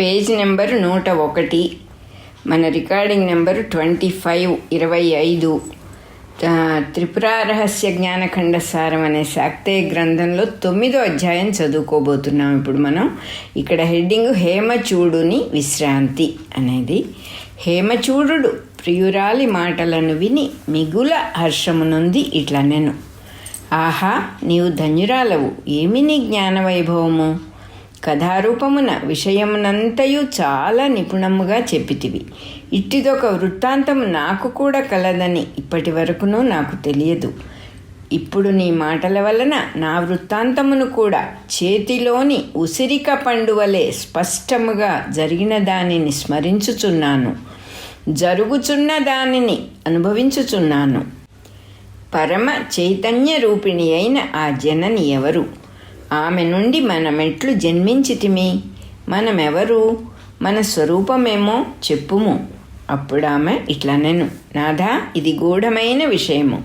Page number నూట ఒకటి. మన రికార్డింగ్ నెంబర్ ట్వంటీ ఫైవ్ ఇరవై ఐదు. త్రిపుర రహస్య జ్ఞానఖండ సారం అనే శాక్తేయ గ్రంథంలో తొమ్మిదో అధ్యాయం చదువుకోబోతున్నాం ఇప్పుడు మనం. ఇక్కడ హెడ్డింగ్ హేమచూడుని విశ్రాంతి అనేది. హేమచూడు ప్రియురాలి మాటలను విని మిగుల హర్షమునుంది ఇట్లా నేను ఆహా నీవు ధన్యురాలవు. ఏమి నీ జ్ఞానవైభవము? కథారూపమున విషయమునంతయు చాలా నిపుణముగా చెప్పితివి. ఇట్టిదొక వృత్తాంతము నాకు కూడా కలదని ఇప్పటి వరకును నాకు తెలియదు. ఇప్పుడు నీ మాటల వలన నా వృత్తాంతమును కూడా చేతిలోని ఉసిరిక పండువలే స్పష్టముగా జరిగిన దానిని స్మరించుచున్నాను. జరుగుచున్న దానిని అనుభవించుచున్నాను. పరమ చైతన్య రూపిణి అయిన ఆ జనని ఎవరు? ఆమె నుండి మనమెట్లు జన్మించితిమి. మనమెవరు? మన స్వరూపమేమో చెప్పుము. అప్పుడు ఆమె ఇట్లా నేను నాథా ఇది గూఢమైన విషయము.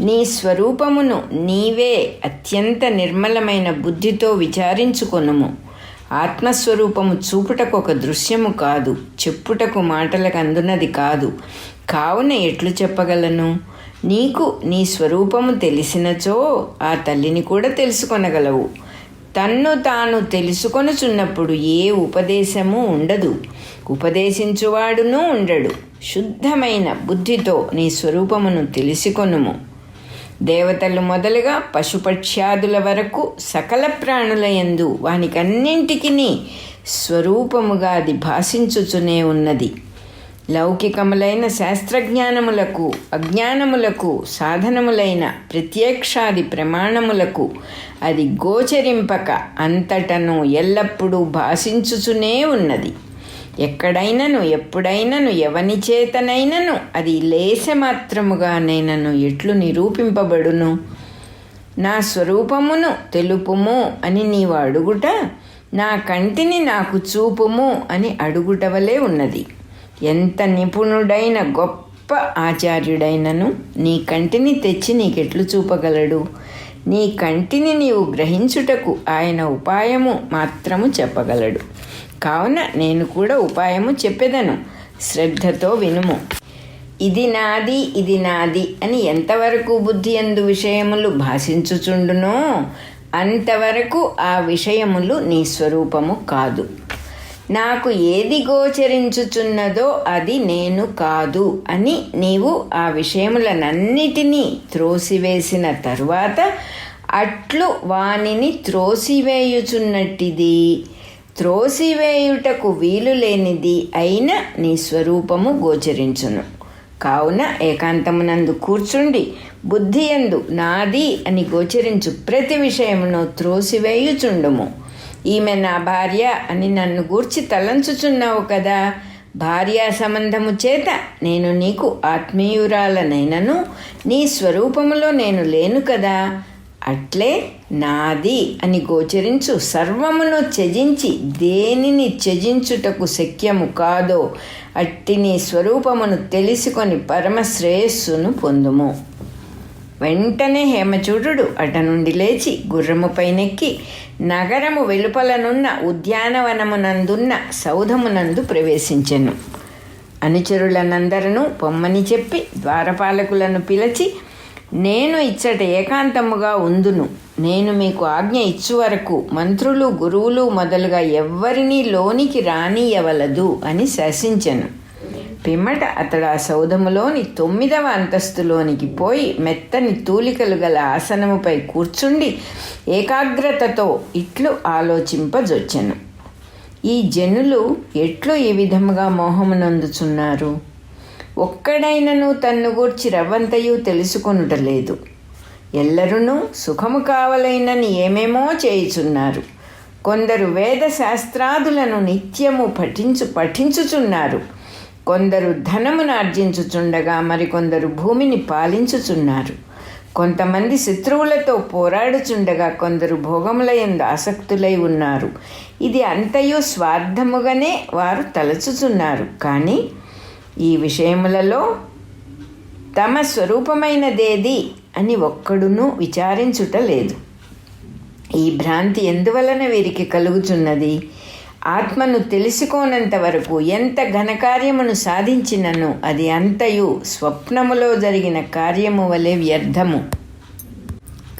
నీ స్వరూపమును నీవే అత్యంత నిర్మలమైన బుద్ధితో విచారించుకొనుము. ఆత్మస్వరూపము చూపుటకు ఒక దృశ్యము కాదు. చెప్పుటకు మాటలకు అందునది కాదు. కావున ఎట్లు చెప్పగలను? నీకు నీ స్వరూపము తెలిసినచో ఆ తల్లిని కూడా తెలుసుకొనగలవు. తన్ను తాను తెలుసుకొనుచున్నప్పుడు ఏ ఉపదేశము ఉండదు. ఉపదేశించువాడునూ ఉండడు. శుద్ధమైన బుద్ధితో నీ స్వరూపమును తెలుసుకొనుము. దేవతలు మొదలుగా పశుపక్ష్యాదుల వరకు సకల ప్రాణుల యందు వానికన్నింటికి స్వరూపముగా అది భాషించుచునే ఉన్నది. లౌకికములైన శాస్త్రజ్ఞానములకు అజ్ఞానములకు సాధనములైన ప్రత్యక్షాది ప్రమాణములకు అది గోచరింపక అంతటను ఎల్లప్పుడూ భాషించుచునే ఉన్నది. ఎక్కడైనను ఎప్పుడైనను ఎవని చేతనైనను అది లేస నేనను ఎట్లు నిరూపింపబడును? నా స్వరూపమును తెలుపుము అని నీవు అడుగుట నా కంటిని నాకు చూపుము అని అడుగుటవలే ఉన్నది. ఎంత నిపుణుడైన గొప్ప ఆచార్యుడైనను నీ కంటిని తెచ్చి నీకెట్లు చూపగలడు? నీ కంటిని నీవు గ్రహించుటకు ఆయన ఉపాయము మాత్రము చెప్పగలడు. కావున నేను కూడా ఉపాయము చెప్పెదను. శ్రద్ధతో వినుము. ఇది నాది ఇది నాది అని ఎంతవరకు బుద్ధి ఎందు విషయములు భాషించుచుండునో అంతవరకు ఆ విషయములు నీ స్వరూపము కాదు. నాకు ఏది గోచరించుచున్నదో అది నేను కాదు అని నీవు ఆ విషయములనన్నిటినీ త్రోసివేసిన తరువాత అట్లు వానిని త్రోసివేయుచున్నట్టిది. త్రోసివేయుటకు వీలు లేనిది అయిన నీ స్వరూపము గోచరించును. కావున ఏకాంతమునందు కూర్చుండి బుద్ధియందు నాది అని గోచరించు ప్రతి విషయమును త్రోసివేయుచుండుము. ఈమె నా భార్య అని నన్ను గూర్చి తలంచుచున్నావు కదా. భార్యా సంబంధము చేత నేను నీకు ఆత్మీయురాలనైనను నీ స్వరూపములో నేను లేను కదా. అట్లే నాది అని గోచరించు సర్వమును త్యజించి దేనిని త్యజించుటకు శక్యము కాదో అట్టి నీ స్వరూపమును తెలుసుకొని పరమశ్రేయస్సును పొందుము. వెంటనే హేమచూడు అట నుండి లేచి గుర్రము పైనెక్కి నగరము వెలుపలనున్న ఉద్యానవనమునందున్న సౌధమునందు ప్రవేశించెను. అనుచరులనందరను పొమ్మని చెప్పి ద్వారపాలకులను పిలిచి నేను ఇచ్చట ఏకాంతముగా ఉందును. నేను మీకు ఆజ్ఞ ఇచ్చు వరకు మంత్రులు గురువులు మొదలుగా ఎవ్వరినీ లోనికి రానియవలదు అని శాసించెను. పిమ్మట అతడు ఆ సౌధములోని తొమ్మిదవ అంతస్తులోనికి పోయి మెత్తని తూలికలు గల ఆసనముపై కూర్చుండి ఏకాగ్రతతో ఇట్లు ఆలోచింపజొచ్చెను. ఈ జనులు ఎట్లు ఈ విధముగా మోహమునందుచున్నారు? ఒక్కడైనను తన్ను గూర్చి రవ్వంతయు తెలుసుకొనుటలేదు. ఎల్లరునూ సుఖము కావలైనని ఏమేమో చేయుచున్నారు. కొందరు వేద శాస్త్రాదులను నిత్యము పఠించు పఠించుచున్నారు. కొందరు ధనమును ఆర్జించుచుండగా మరికొందరు భూమిని పాలించుచున్నారు. కొంతమంది శత్రువులతో పోరాడుచుండగా కొందరు భోగములయందు ఆసక్తులై ఉన్నారు. ఇది అంతయు స్వార్థముగానే వారు తలచుచున్నారు. కానీ ఈ విషయములలో తమ స్వరూపమైనదేది అని ఒక్కడును విచారించుట లేదు. ఈ భ్రాంతి ఎందువలన వీరికి కలుగుచున్నది? ఆత్మను తెలుసుకోనంత వరకు ఎంత ఘనకార్యమును సాధించినను అది అంతయు స్వప్నములో జరిగిన కార్యము వలె వ్యర్థము.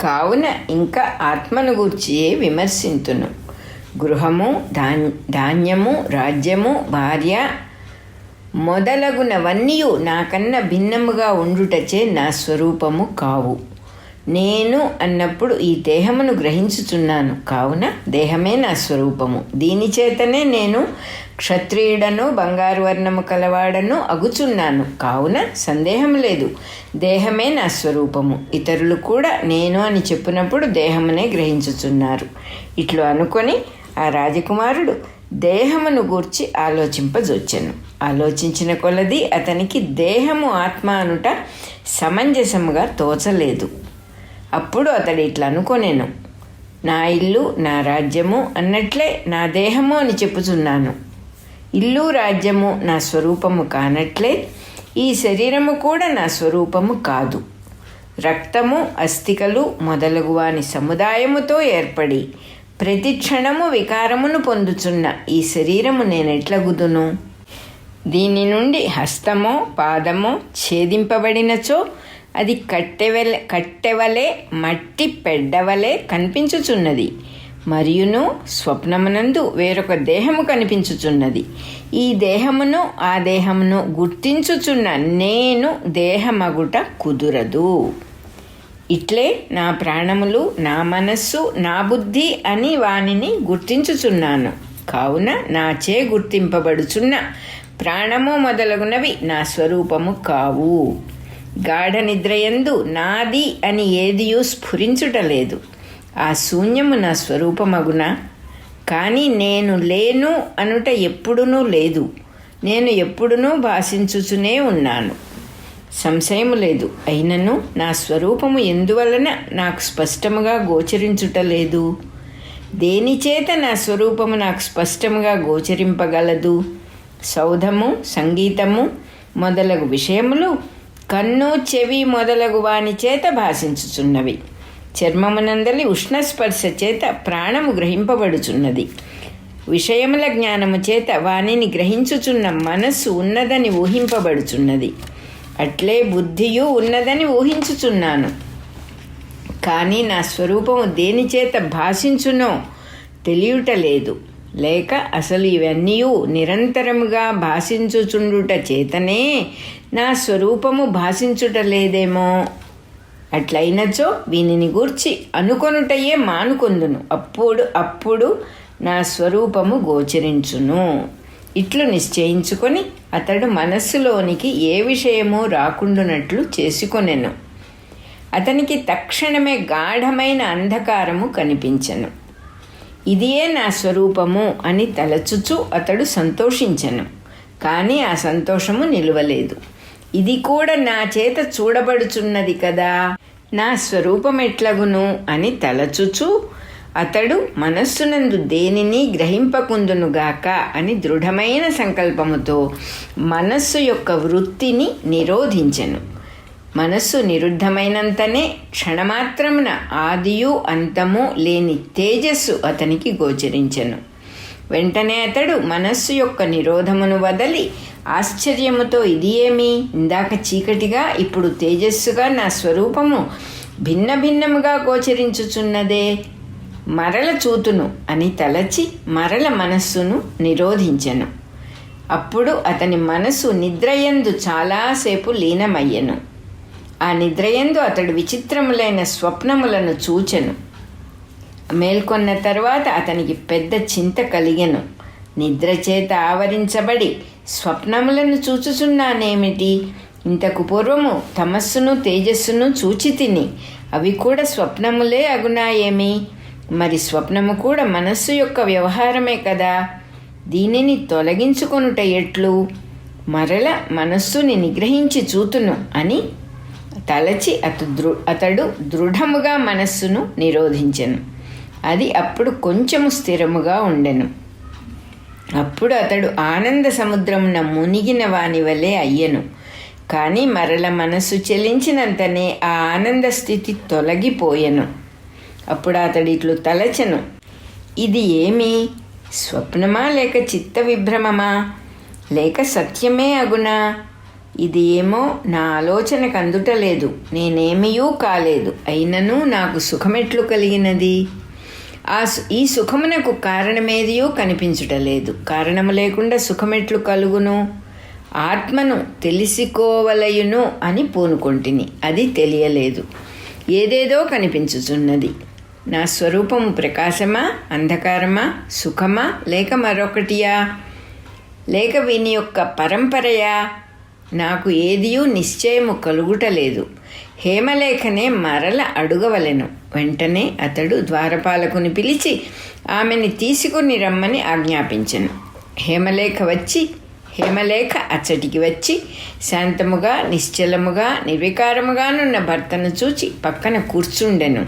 కావున ఇంకా ఆత్మను గూర్చియే విమర్శింతును. గృహము ధాన్ ధాన్యము రాజ్యము భార్య మొదలగునవన్నీ నాకన్నా భిన్నముగా ఉండుటచే నా స్వరూపము కావు. నేను అన్నప్పుడు ఈ దేహమును గ్రహించుచున్నాను. కావున దేహమే నా స్వరూపము. దీని చేతనే నేను క్షత్రియుడను బంగారు వర్ణము కలవాడను అగుచున్నాను. కావున సందేహం లేదు. దేహమే నా స్వరూపము. ఇతరులు కూడా నేను అని చెప్పినప్పుడు దేహమునే గ్రహించుచున్నారు. ఇట్లు అనుకొని ఆ రాజకుమారుడు దేహమును గూర్చి ఆలోచింపజొచ్చెను. ఆలోచించిన కొలది అతనికి దేహము ఆత్మ అనుట సమంజసముగా తోచలేదు. అప్పుడు అతడు ఇట్లా అనుకోనేను. నా ఇల్లు నా రాజ్యము అన్నట్లే నా దేహము అని చెప్పుచున్నాను. ఇల్లు రాజ్యము నా స్వరూపము కానట్లే ఈ శరీరము కూడా నా స్వరూపము కాదు. రక్తము అస్థికలు మొదలగు వాని సముదాయముతో ఏర్పడి ప్రతి క్షణము వికారమును పొందుచున్న ఈ శరీరము నేనెట్లగుదును దీని నుండి హస్తమో పాదమో ఛేదింపబడినచో అది కట్టెవలే కట్టెవలే మట్టి పెడ్డవలే కనిపించుచున్నది. మరియును స్వప్నమునందు వేరొక దేహము కనిపించుచున్నది. ఈ దేహమును ఆ దేహమును గుర్తించుచున్న నేను దేహమగుట కుదురదు. ఇట్లే నా ప్రాణములు నా మనస్సు నా బుద్ధి అని వానిని గుర్తించుచున్నాను. కావున నాచే గుర్తింపబడుచున్న ప్రాణము మొదలగునవి నా స్వరూపము కావు. గాఢ నిద్రయందు నాది అని ఏదియూ స్ఫురించుటలేదు. ఆ శూన్యము నా స్వరూపమగున? కానీ నేను లేను అనుట ఎప్పుడునూ లేదు. నేను ఎప్పుడునూ భాషించుచునే ఉన్నాను. సంశయము లేదు. అయినను నా స్వరూపము ఎందువలన నాకు స్పష్టముగా గోచరించుటలేదు? దేనిచేత నా స్వరూపము నాకు స్పష్టముగా గోచరింపగలదు? సౌధము సంగీతము మొదలగు విషయములు కన్ను చెవి మొదలగు వాని చేత భాషించుచున్నవి. చర్మమునందలి ఉష్ణస్పర్శ చేత ప్రాణము గ్రహింపబడుచున్నది. విషయముల జ్ఞానము చేత వానిని గ్రహించుచున్న మనస్సు ఉన్నదని ఊహింపబడుచున్నది. అట్లే బుద్ధియు ఉన్నదని ఊహించుచున్నాను. కానీ నా స్వరూపము దేనిచేత భాషించునో తెలియటలేదు లేక అసలు ఇవన్నీ నిరంతరముగా భాషించుచుండుట చేతనే నా స్వరూపము భాషించుట లేదేమో? అట్లయినచో వీనిని గూర్చి అనుకొనుటయే మానుకొందును. అప్పుడు అప్పుడు నా స్వరూపము గోచరించును. ఇట్లు నిశ్చయించుకొని అతడు మనస్సులోనికి ఏ విషయమో రాకుండునట్లు చేసుకొనెను. అతనికి తక్షణమే గాఢమైన అంధకారము కనిపించెను. ఇదియే నా స్వరూపము అని తలచుచు అతడు సంతోషించను. కానీ ఆ సంతోషము నిలువలేదు. ఇది కూడా నా చేత చూడబడుచున్నది కదా. నా స్వరూపం ఎట్లగును అని తలచుచు అతడు మనస్సునందు దేనిని గ్రహింపకుందునుగాక అని దృఢమైన సంకల్పముతో మనస్సు యొక్క వృత్తిని నిరోధించెను. మనస్సు నిరుద్ధమైనంతనే క్షణమాత్రమున ఆదియు అంతము లేని తేజస్సు అతనికి గోచరించెను. వెంటనే అతడు మనస్సు యొక్క నిరోధమును వదలి ఆశ్చర్యముతో ఇది ఏమి ఇందాక చీకటిగా ఇప్పుడు తేజస్సుగా నా స్వరూపము భిన్న భిన్నముగా గోచరించుచున్నదే. మరల చూతును అని తలచి మరల మనస్సును నిరోధించెను. అప్పుడు అతని మనసు నిద్రయందు చాలాసేపు లీనమయ్యెను. ఆ నిద్రయందు అతడు విచిత్రములైన స్వప్నములను చూచెను. మేల్కొన్న తర్వాత అతనికి పెద్ద చింత కలిగెను. నిద్ర చేత ఆవరించబడి స్వప్నములను చూచుచున్నానేమిటి? ఇంతకు పూర్వము తమస్సును తేజస్సును చూచి తిని అవి కూడా స్వప్నములే అగునాయేమి? మరి స్వప్నము కూడా మనస్సు యొక్క వ్యవహారమే కదా? దీనిని తొలగించుకొనుట ఎట్లు? మరల మనస్సుని నిగ్రహించి చూతును అని తలచి అతడు దృ అతడు దృఢముగా మనస్సును నిరోధించెను. అది అప్పుడు కొంచెము స్థిరముగా ఉండెను. అప్పుడు అతడు ఆనంద సముద్రమున మునిగిన వాని వలె అయ్యెను. కానీ మరల మనస్సు చెలించినంతనే ఆ ఆనంద స్థితి తొలగిపోయెను. అప్పుడు అతడు ఇట్లు తలచెను. ఇది ఏమి? స్వప్నమా లేక చిత్త విభ్రమమా? లేక సత్యమే అగునా? ఇది ఏమో నా ఆలోచనకు అందుటలేదు నేనేమయూ కాలేదు. అయినను నాకు సుఖమెట్లు కలిగినది. ఆ సు- ఈ సుఖమునకు కారణమేదియో కనిపించుటలేదు కారణము లేకుండా సుఖమెట్లు కలుగును. ఆత్మను తెలిసికోవలయును అని పూనుకొంటిని. అది తెలియలేదు. ఏదేదో కనిపించుచున్నది. నా స్వరూపము ప్రకాశమా అంధకారమా సుఖమా లేక మరొకటియా? లేక వీని యొక్క పరంపరయా? నాకు ఏదియూ నిశ్చయము కలుగుటలేదు. హేమలేఖనే మరల అడుగవలెను. వెంటనే అతడు ద్వారపాలకుని పిలిచి ఆమెని తీసుకుని రమ్మని ఆజ్ఞాపించెను. హేమలేఖ వచ్చి హేమలేఖ అచ్చటికి వచ్చి శాంతముగా నిశ్చలముగా నిర్వికారముగానున్న భర్తను చూచి పక్కన కూర్చుండెను.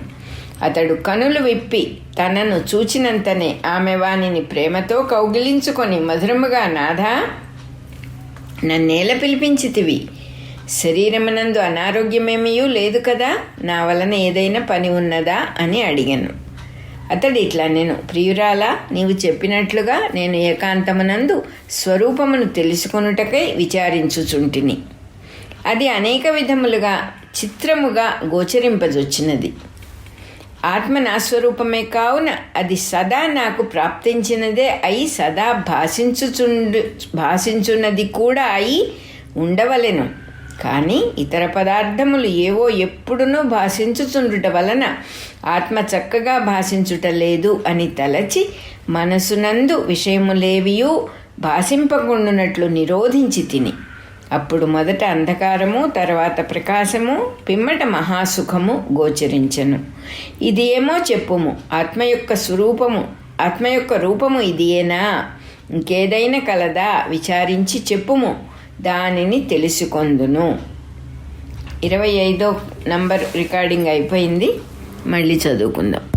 అతడు కనులు విప్పి తనను చూచినంతనే ఆమె వానిని ప్రేమతో కౌగిలించుకొని మధురముగా నాథా నన్నేల పిలిపించితివి. శరీరమునందు అనారోగ్యమేమీయూ లేదు కదా? నా వలన ఏదైనా పని ఉన్నదా? అని అడిగాను. అతడు ఇట్లా నేను ప్రియురాలా నీవు చెప్పినట్లుగా నేను ఏకాంతమునందు స్వరూపమును తెలుసుకొనుటకై విచారించుచుంటిని. అది అనేక విధములుగా చిత్రముగా గోచరింపజొచ్చినది. ఆత్మ నా స్వరూపమే కావున అది సదా నాకు ప్రాప్తించినదే అయి సదా భాషించుచుండు భాషించున్నది కూడా అయి ఉండవలెను. కానీ ఇతర పదార్థములు ఏవో ఎప్పుడునూ భాషించుచుండుట వలన ఆత్మ చక్కగా భాషించుట లేదు అని తలచి మనసునందు విషయములేవియూ భాషింపకుండునట్లు నిరోధించి తిని. అప్పుడు మొదట అంధకారము తర్వాత ప్రకాశము పిమ్మట మహాసుఖము గోచరించను. ఇది ఏమో చెప్పుము. ఆత్మ యొక్క స్వరూపము ఆత్మ యొక్క రూపము ఇదియేనా? ఇంకేదైనా కలదా? విచారించి చెప్పుము. దానిని తెలుసుకొందును. ఇరవై ఐదో నంబర్ రికార్డింగ్ అయిపోయింది. మళ్ళీ చదువుకుందాం.